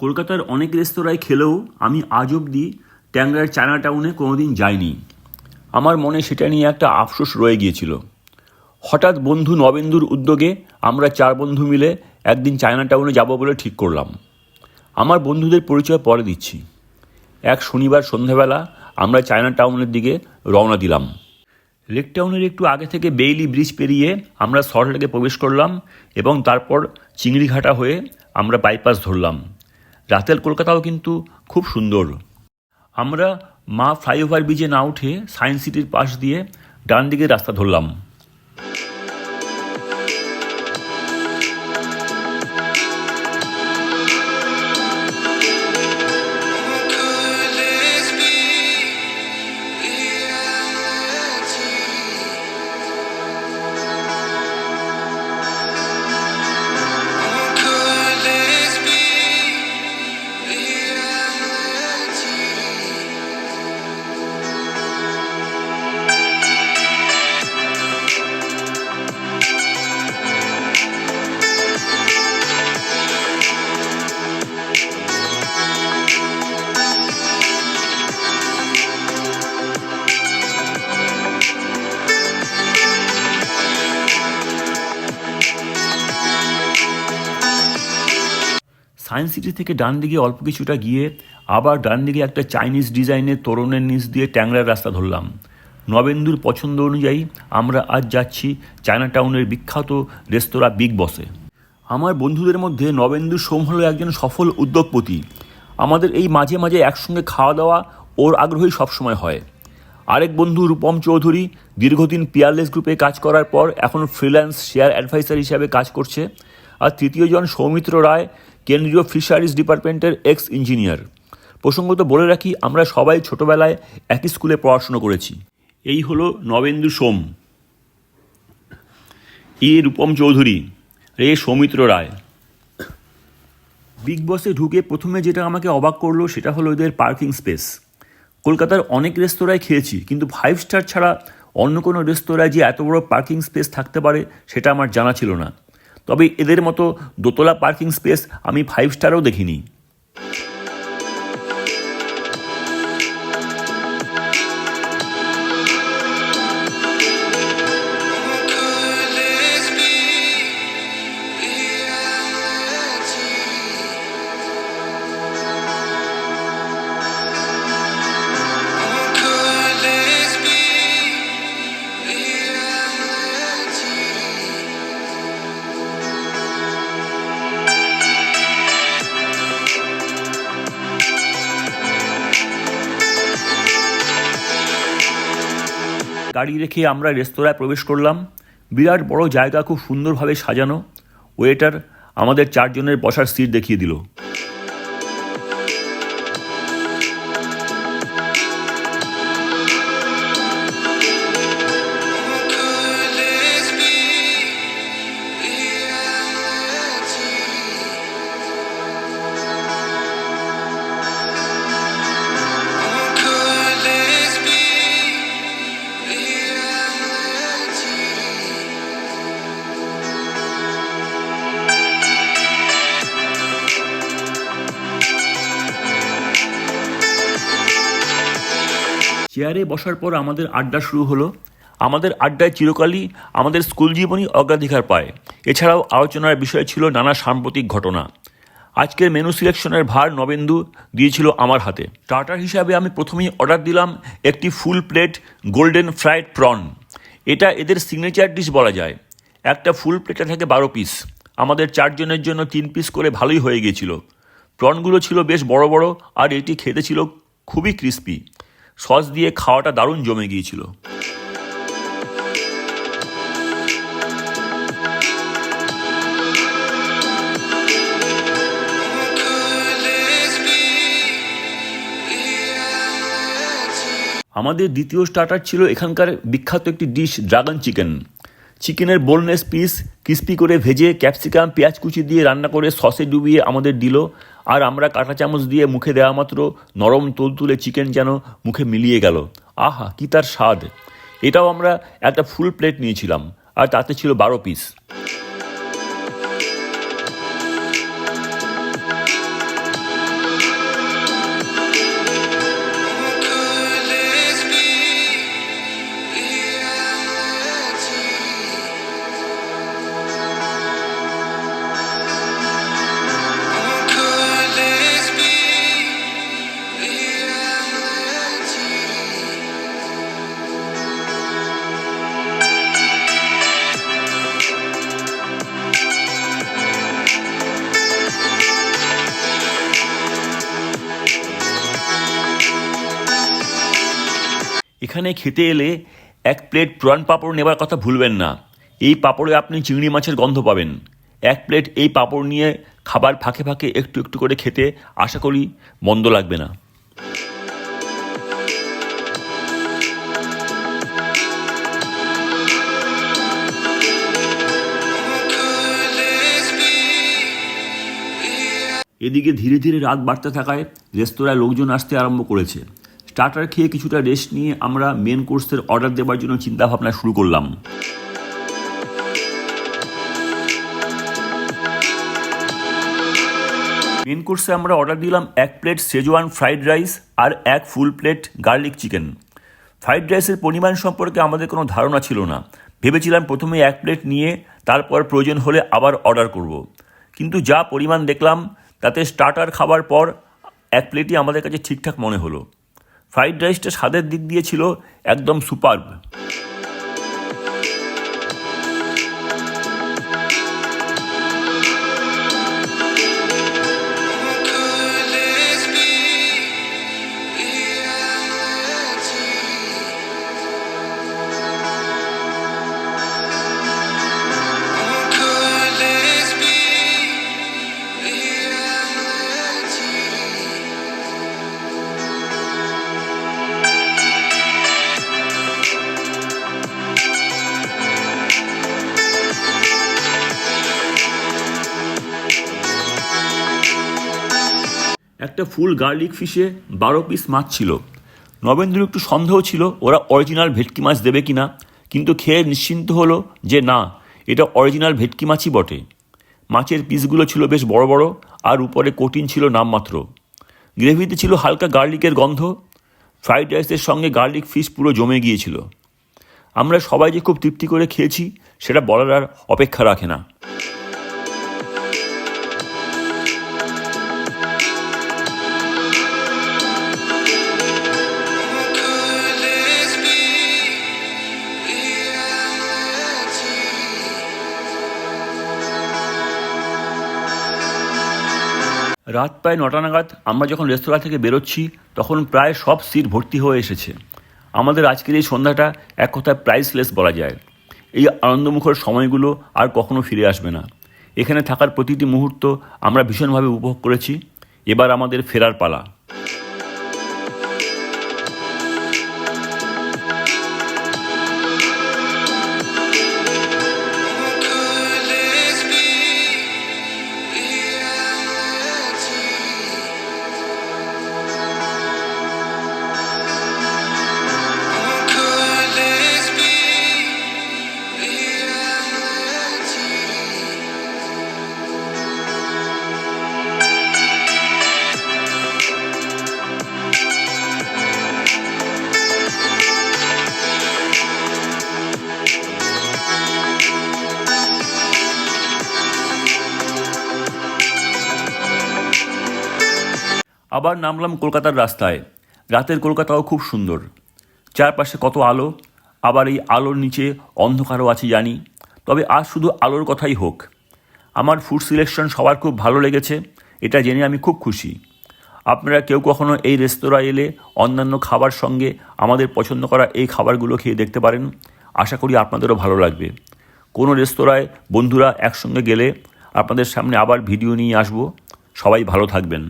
কলকাতার অনেক রেস্তোরাঁয় খেলেও আমি আজ অবধি ট্যাংরার চায়না টাউনে কোনোদিন যাইনি। আমার মনে সেটা নিয়ে একটা আফসোস রয়ে গিয়েছিল। হঠাৎ বন্ধু নবেন্দুর উদ্যোগে আমরা চার বন্ধু মিলে একদিন চায়না টাউনে যাব বলে ঠিক করলাম। আমার বন্ধুদের পরিচয় পরে দিচ্ছি। এক শনিবার সন্ধ্যাবেলা আমরা চায়না টাউনের দিকে রওনা দিলাম। লেক টাউনের একটু আগে থেকে বেইলি ব্রিজ পেরিয়ে আমরা সল্টলেকে প্রবেশ করলাম এবং তারপর চিংড়িঘাটা হয়ে আমরা বাইপাস ধরলাম। রাতের কলকাতাও কিন্তু খুব সুন্দর। আমরা মা ফ্লাইওভার ব্রিজে না উঠে সায়েন্স সিটির পাশ দিয়ে ডান দিকে রাস্তা ধরলাম। সায়েন্স সিটি থেকে ডান দিকে অল্প কিছুটা গিয়ে আবার ডান দিকে একটা চাইনিজ ডিজাইনের তোরণের নিচ দিয়ে ট্যাংরার রাস্তা ধরলাম। নবেন্দুর পছন্দ অনুযায়ী আমরা আজ যাচ্ছি চায়না টাউনের বিখ্যাত রেস্তোরাঁ বিগ বসে। আমার বন্ধুদের মধ্যে নবেন্দু সোম হলো একজন সফল উদ্যোগপতি। আমাদের এই মাঝে মাঝে একসঙ্গে খাওয়া দাওয়া ওর আগ্রহী সবসময় হয়। আরেক বন্ধু রূপম চৌধুরী দীর্ঘদিন পিয়ারলেস গ্রুপে কাজ করার পর এখন ফ্রিল্যান্স শেয়ার অ্যাডভাইসার হিসাবে কাজ করছে। আর তৃতীয়জন সৌমিত্র রায় কেন্দ্রীয় ফিশারিজ ডিপার্টমেন্টের এক্স ইঞ্জিনিয়ার প্রসঙ্গত বলে রাখি, আমরা সবাই ছোটবেলায় একই স্কুলে পড়াশুনো করেছি। এই হলো নবেন্দু সোম। এ রূপম চৌধুরী, রে সৌমিত্র রায়। বিগ বসে ঢুকে প্রথমে যেটা আমাকে অবাক করল, সেটা হলো এদের পার্কিং স্পেস। কলকাতার অনেক রেস্তোরাঁয় খেয়েছি, কিন্তু ফাইভ স্টার ছাড়া অন্য কোনো রেস্তোরাঁয় যে এত বড় পার্কিং স্পেস থাকতে পারে, সেটা আমার জানা ছিল না। তবে এদের মতো দোতলা পার্কিং স্পেস আমি ফাইভ স্টারও দেখিনি। গাড়ি রেখে আমরা রেস্তোরাঁয় প্রবেশ করলাম। বিরাট বড় জায়গা খুব সুন্দরভাবে সাজানো। ওয়েটার আমাদের চারজনের বসার সিট দেখিয়ে দিল। চেয়ারে বসার পর আমাদের আড্ডা শুরু হলো। আমাদের আড্ডায় চিরকালই আমাদের স্কুল জীবনই অগ্রাধিকার পায়। এছাড়াও আলোচনার বিষয় ছিল নানা সাম্প্রতিক ঘটনা। আজকের মেনু সিলেকশনের ভার নবেন্দু দিয়েছিল আমার হাতে। স্টার্টার হিসাবে আমি প্রথমেই অর্ডার দিলাম একটি full plate golden fried prawn এটা এদের সিগনেচার ডিশ বলা যায়। একটা ফুল প্লেটে থাকে বারো পিস আমাদের চারজনের জন্য তিন পিস করে ভালোই হয়ে গিয়েছিল। প্রনগুলো ছিল বেশ বড় বড় আর এটি খেতে ছিল খুবই ক্রিস্পি সস দিয়ে খাওয়াটা দারুণ জমে গিয়েছিল? আমাদের দ্বিতীয় স্টার্টার ছিল এখানকার বিখ্যাত একটি ডিশ ড্রাগন চিকেন চিকেনের বোনলেস পিস ক্রিস্পি করে ভেজে ক্যাপসিকাম, পেঁয়াজ কুচি দিয়ে রান্না করে সসে ডুবিয়ে আমাদের দিল। আর আমরা কাঁটা চামচ দিয়ে মুখে দেওয়া মাত্র নরম তুলতুলে চিকেন যেন মুখে মিলিয়ে গেল। আহা, কি তার স্বাদ। এটাও আমরা একটা ফুল প্লেট নিয়েছিলাম। আর তাতে ছিল বারো পিস এখানে খেতে এলে এক প্লেট প্রাণ পাঁপড় নেবার কথা ভুলবেন না। এই পাঁপড়ে আপনি চিংড়ি মাছের গন্ধ পাবেন। এক প্লেট এই পাঁপড় নিয়ে খাবার ফাঁকে ফাঁকে একটু একটু করে খেতে আশা করি মন্দ লাগবে না? এদিকে ধীরে ধীরে রাত বাড়তে থাকায় রেস্তোরাঁয় লোকজন আসতে আরম্ভ করেছে। স্টার্টার খেয়ে কিছুটা রেস্ট নিয়ে আমরা মেন কোর্সের অর্ডার দেওয়ার জন্য চিন্তাভাবনা শুরু করলাম। মেন কোর্সে আমরা অর্ডার দিলাম এক প্লেট সেজওয়ান ফ্রাইড রাইস আর এক full plate garlic chicken fried রাইসের পরিমাণ সম্পর্কে আমাদের কোনো ধারণা ছিল না। ভেবেছিলাম প্রথমে এক প্লেট নিয়ে তারপর প্রয়োজন হলে আবার অর্ডার করব। কিন্তু যা পরিমাণ দেখলাম, তাতে স্টার্টার খাবার পর এক প্লেটই আমাদের কাছে ঠিকঠাক মনে হলো। ফ্রাইড রাইসটা স্বাদের দিক দিয়ে ছিল একদম সুপারব একটা ফুল গার্লিক ফিশে বারো পিস মাছ ছিল। নবেন্দ্র একটু সন্দেহ ছিল, ওরা অরিজিনাল ভেটকি মাছ দেবে কি না কিন্তু খেয়ে নিশ্চিন্ত হলো যে না, এটা অরিজিনাল ভেটকি মাছই বটে। মাছের পিসগুলো ছিল বেশ বড় বড়, আর উপরে কঠিন ছিল নামমাত্র। গ্রেভিতে ছিল হালকা গার্লিকের গন্ধ। ফ্রাইড রাইসের সঙ্গে গার্লিক ফিশ পুরো জমে গিয়েছিল। আমরা সবাই যে খুব তৃপ্তি করে খেয়েছি, সেটা বলার আর অপেক্ষা রাখে না। রাত প্রায় নটা নাগাদ আমরা যখন রেস্তোরাঁ থেকে বেরোচ্ছি, তখন প্রায় সব সিট ভর্তি হয়ে এসেছে। আমাদের আজকের এই সন্ধ্যাটা এক কথায় প্রাইসলেস বলা যায়। এই আনন্দমুখর সময়গুলো আর কখনো ফিরে আসবে না। এখানে থাকার প্রতিটি মুহূর্ত আমরা ভীষণভাবে উপভোগ করেছি। এবার আমাদের ফেরার পালা। আবার নামলাম কলকাতার রাস্তায়। রাতের কলকাতাও খুব সুন্দর। চারপাশে কত আলো, আবার এই আলোর নিচে অন্ধকারও আছে জানি। তবে আজ শুধু আলোর কথাই হোক। আমার ফুড সিলেকশন সবার খুব ভালো লেগেছে, এটা জেনে আমি খুব খুশি। আপনারা কেউ কখনো এই রেস্তোরাঁ এলে অন্যান্য খাবার সঙ্গে আমাদের পছন্দ করা এই খাবারগুলো খেয়ে দেখতে পারেন। আশা করি আপনাদেরও ভালো লাগবে। কোনো রেস্তোরাঁয় বন্ধুরা একসঙ্গে গেলে আপনাদের সামনে আবার ভিডিও নিয়ে আসব। সবাই ভালো থাকবেন।